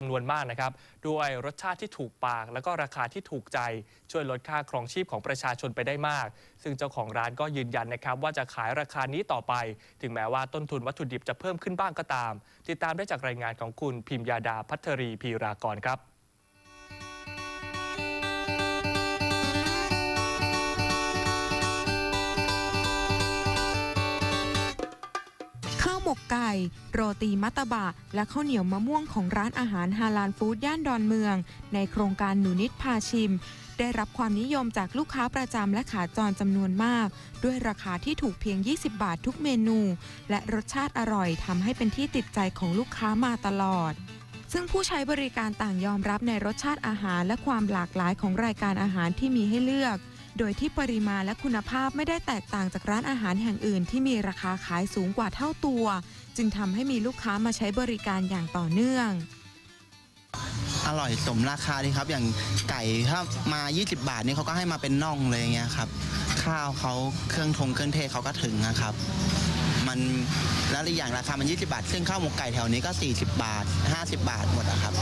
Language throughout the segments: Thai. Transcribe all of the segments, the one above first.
จำนวนมากนะครับ ด้วยรสชาติที่ถูกปาก แล้วก็ราคาที่ถูกใจช่วยลดค่าครองชีพของประชาชนไปได้มาก ซึ่งเจ้าของร้านก็ยืนยันนะครับ ว่าจะขายราคานี้ต่อไป ถึงแม้ว่าต้นทุนวัตถุดิบจะเพิ่มขึ้นบ้างก็ตาม ติดตามได้จากรายงานของคุณพิมยาดาพัทรีพีรากรครับ หมกไก่ โรตีมัตตบะ และข้าวเหนียวมะม่วงของร้านอาหารฮาลานฟู้ดย่านดอนเมือง ในโครงการหนูนิดพาชิม ได้รับความนิยมจากลูกค้าประจำและขาจรจำนวนมาก ด้วยราคาที่ถูกเพียง 20 บาททุกเมนู และรสชาติอร่อยทำให้เป็นที่ติดใจของลูกค้ามาตลอดซึ่งผู้ใช้บริการต่างยอมรับในรสชาติอาหารและความหลากหลายของรายการอาหารที่มีให้เลือก โดยที่ปริมาณและคุณภาพไม่ได้แตกต่างจากร้านอาหารแห่งอื่น ที่มีราคาขายสูงกว่าเท่าตัว จึงทำให้มีลูกค้ามาใช้บริการอย่างต่อเนื่อง อร่อยสมราคาดีครับ อย่างไก่ถ้ามา 20 บาทนี่เขาก็ให้มาเป็นน่องเลยอย่างเงี้ยครับ ข้าวเขาเครื่องทงเครื่องเทศเขาก็ถึงนะครับ มันแล้วอีกอย่างราคามัน 20 บาท ซึ่งข้าวหมกไก่แถวนี้ก็ 40 บาท 50 บาทหมดอะครับ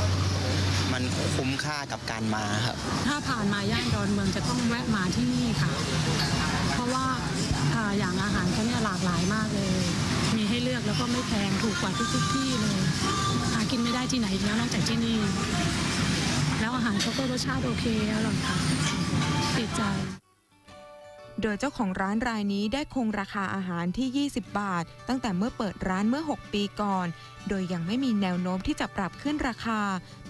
มันคุ้มค่ากับการมาครับ ถ้าผ่านมาย่านดอนเมืองจะต้องแวะมาที่นี่ค่ะ เพราะว่าอย่างอาหารเขาเนี่ยหลากหลายมากเลย มีให้เลือกแล้วก็ไม่แพงถูกกว่าทุกๆที่เลยหากินไม่ได้ที่ไหนอีกแล้วนอกจากที่นี่ แล้วอาหารเขาก็รสชาติโอเคอร่อยค่ะติดใจ โดยเจ้าของร้านรายนี้ได้คงราคาอาหารที่ 20 บาท ตั้งแต่เมื่อเปิดร้านเมื่อ 6 ปีก่อน โดยยังไม่มีแนวโน้มที่จะปรับขึ้นราคา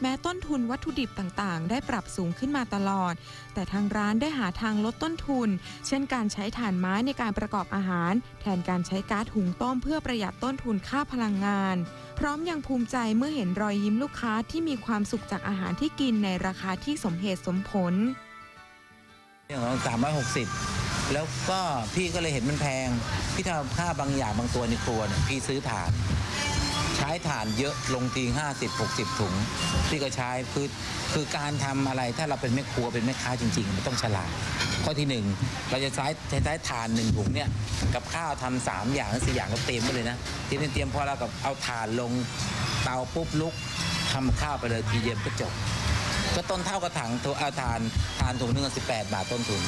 แม้ต้นทุนวัตถุดิบต่างๆ ได้ปรับสูงขึ้นมาตลอด แต่ทางร้านได้หาทางลดต้นทุน เช่นการใช้ถ่านไม้ในการประกอบอาหาร แทนการใช้ก๊าซหุงต้มเพื่อประหยัดต้นทุนค่าพลังงาน พร้อมยังภูมิใจเมื่อเห็นรอยยิ้มลูกค้าที่มีความสุขจากอาหารที่กินในราคาที่สมเหตุสมผลอย่างสามร้อยหกสิบ แล้วก็พี่ก็เลยเห็นมันแพง พี่ทำค่าบางอย่างบางตัวในครัวเนี่ยพี่ซื้อถ่าน ใช้ถ่านเยอะลงทีห้าสิบหกสิบถุง พี่ก็ใช้คือคือการทำอะไรถ้าเราเป็นแม่ครัวเป็นแม่ค้าจริงๆ มันต้องฉลาด ข้อที่หนึ่งเราจะใช้ใช้ใช้ถ่านหนึ่งถุงเนี่ยกับข้าวทำสามอย่างหรือสี่อย่างก็เตรียมไปเลยนะทีนี้เตรียมพอเรากับเอาถ่านลงเตาปุ๊บลุกทำข้าวไปเลยทีเดียวก็จบก็ต้นเท่ากับถังถุงเอาทานทานถุงหนึ่งสิบแปดบาทต้นทุน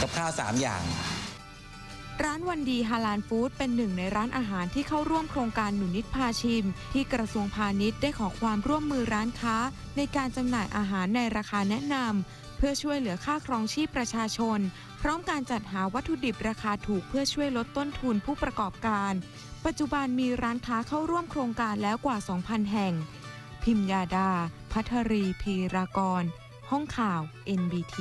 กับข้าวสามอย่าง ร้านวันดีฮาลานฟู้ดเป็นหนึ่งในร้านอาหารที่เข้าร่วมโครงการหนุนิดพาชิม ที่กระทรวงพาณิชย์ได้ขอความร่วมมือร้านค้า ในการจำหน่ายอาหารในราคาแนะนำเพื่อช่วยเหลือค่าครองชีพประชาชน พร้อมการจัดหาวัตถุดิบราคาถูกเพื่อช่วยลดต้นทุนผู้ประกอบการ ปัจจุบันมีร้านค้าเข้าร่วมโครงการแล้วกว่า 2,000 แห่ง พิมยาดา พัทรีพีรากร ห้องข่าว NBT